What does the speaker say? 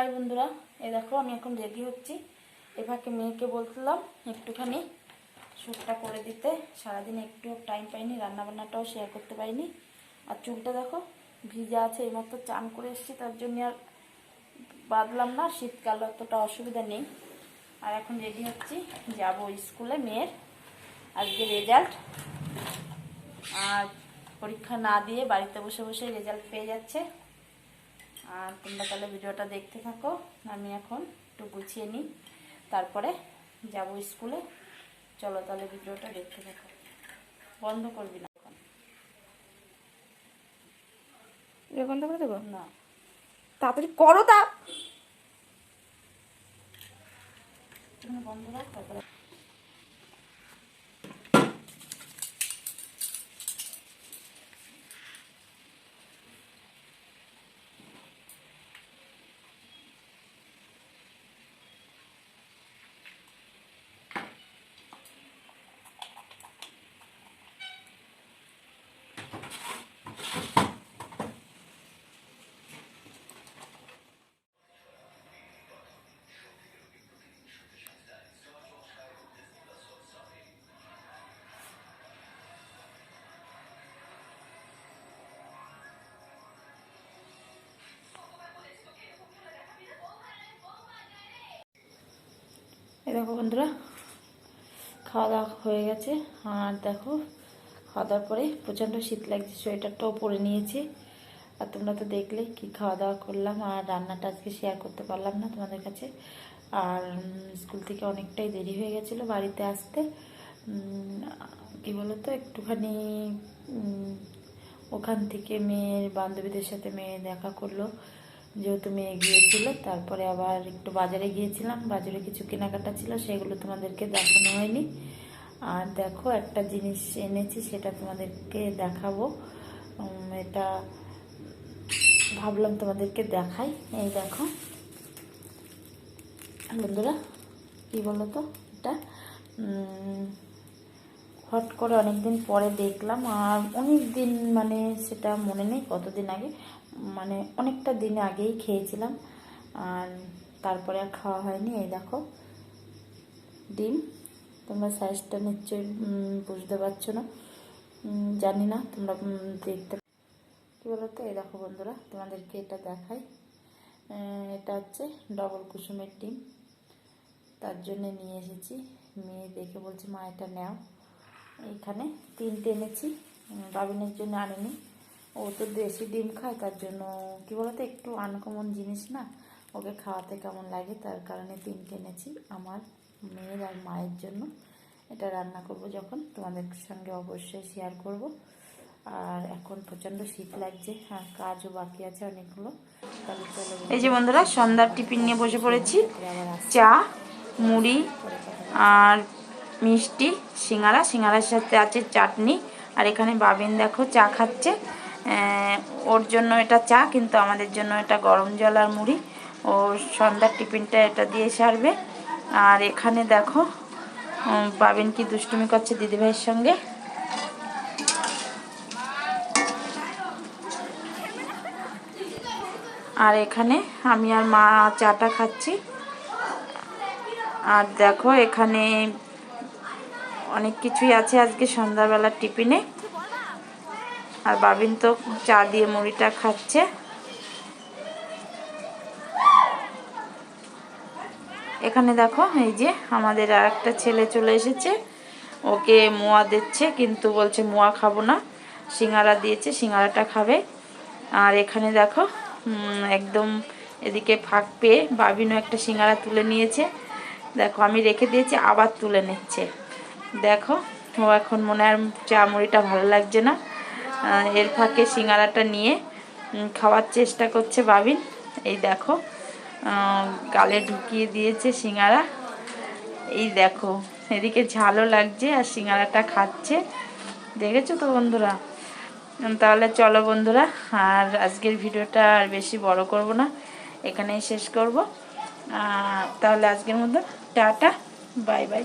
High বন্ধুরা এ দেখো আমি এখন রেডি হচ্ছি। এভাবে মেয়েকে বলছিলাম একটুখানি শ্যুটটা করে দিতে। সারাদিন একটু টাইম পাইনি, রান্নাবান্নাটাও শেয়ার করতে পারিনি। আর চুলটা দেখো, ভিজা আছে, এইমাত্র চান করে এসেছি, তার জন্য আর বাঁধলাম না, শীতকাল অতটা অসুবিধা নেই। আর এখন রেডি হচ্ছি, যাব স্কুলে মেয়ের আজকে রেজাল্ট আর পরীক্ষা না দিয়ে বাড়িতে বসে বসে রেজাল্ট পেয়ে যাচ্ছে। আর তোমরা তাহলে ভিডিওটা দেখতে থাকো। আমি এখন একটু গুছিয়ে নিই। তারপরে যাব স্কুলে। চলো তাহলে ভিডিওটা দেখতে থাকো। বন্ধ করবি না এখন? বন্ধ করে দেবো? না। তাড়াতাড়ি করো তা। বন্ধ রাখ তারপরে এই দেখো বন্ধুরা, খাওয়া দাওয়া হয়ে গেছে। আর দেখো, খাওয়া দাওয়ার পরে প্রচণ্ড শীত লাগছে, সোয়েটারটাও পরে নিয়েছি। আর তোমরা তো দেখলে কি খাওয়া দাওয়া করলাম, আর রান্নাটা আজকে শেয়ার করতে পারলাম না তোমাদের কাছে। আর স্কুল থেকে অনেকটাই দেরি হয়ে গেছিল বাড়িতে আসতে। কি বলতো, একটুখানি ওখান থেকে মেয়ের, বান্ধবীদের সাথে মেয়ে দেখা করল। যেহেতু মেয়ে গিয়েছিল, তারপরে আবার একটু বাজারে গিয়েছিলাম। বাজারে কিছু কেনাকাটা ছিল, সেগুলো তোমাদেরকে দেখানো হয়নি। আর দেখো, একটা জিনিস এনেছি, সেটা তোমাদেরকে দেখাবো। এটা ভাবলাম তোমাদেরকে দেখাই। এই দেখো। বন্ধুরা, কি বলো তো এটা হট করে অনেকদিন পরে দেখলাম, আর অনেক দিন মানে সেটা মনে নেই কতদিন আগে মানে অনেকটা দিন আগেই খেয়েছিলাম। আর তারপরে আর খাওয়া হয়নি, এই দেখো। ডিম, তোমরা সাইজটা নিশ্চয়ই বুঝতে পারছ না। জানি না, তোমরা দেখতে কী বলো তো এই দেখো বন্ধুরা, তোমাদেরকে এটা দেখাই। এটা হচ্ছে ডবল কুসুমের ডিম। তার জন্য নিয়ে এসেছি। মেয়ে দেখে বলছে, মা, এটা নাও। এইখানে তিনটে এনেছি বাবিনের জন্য আনিনি। ও তো দেশি ডিম খায় তার জন্য কি বলতো একটু আনকমন জিনিস না। ওকে খাওয়াতে কেমন লাগে তার কারণে তিনটে এনেছি আমার মেয়ের আর মায়ের জন্য। এটা রান্না করব যখন তোমাদের সঙ্গে অবশ্যই শেয়ার করব। আর এখন প্রচণ্ড শীত লাগছে আর কাজও বাকি আছে অনেকগুলো। এই যে বন্ধুরা সন্ধ্যার টিফিন নিয়ে বসে পড়েছি। চা মুড়ি আর মিষ্টি, সিঙ্গারা, সিঙ্গারার সাথে আছে চাটনি। আর এখানে বাবিন দেখো চা খাচ্ছে। ওর জন্য এটা চা, কিন্তু আমাদের জন্য এটা গরম জল আর মুড়ি। ও সন্ধ্যার টিফিনটা এটা দিয়ে সারবে। আর এখানে দেখো বাবিন কি দুষ্টুমি করছে দিদিভাইয়ের সঙ্গে। আর এখানে আমি আর মা চাটা খাচ্ছি। আর দেখো, এখানে অনেক কিছুই আছে আজকে সন্ধ্যাবেলার টিফিনে। আর বাবিন তো চা দিয়ে মুড়িটা খাচ্ছে। এখানে দেখো, এই যে আমাদের আর একটা ছেলে চলে এসেছে। ওকে মোয়া দিচ্ছে, কিন্তু বলছে মোয়া খাব না। সিঙ্গারা দিয়েছে, সিঙ্গারাটা খাবে। আর এখানে দেখো একদম এদিকে ফাঁক পেয়ে বাবিনও একটা সিঙ্গারা তুলে নিয়েছে। দেখো, আমি রেখে দিয়েছি, আবার তুলে নিচ্ছে। দেখো, ও এখন মনে হয় চা মুড়িটা ভালো লাগছে না। এর ফাঁকে সিঙ্গারাটা নিয়ে খাওয়ার চেষ্টা করছে বাবিন। এই দেখো গালে ঢুকিয়ে দিয়েছে সিঙ্গারা। এই দেখো, এদিকে ঝালও লাগছে আর সিঙ্গারাটা খাচ্ছে। দেখেছ তো বন্ধুরা? তাহলে চলো বন্ধুরা, আর আজকের ভিডিওটা আর বেশি বড় করব না, এখানেই শেষ করব। তাহলে আজকের মতো টাটা, বাই বাই।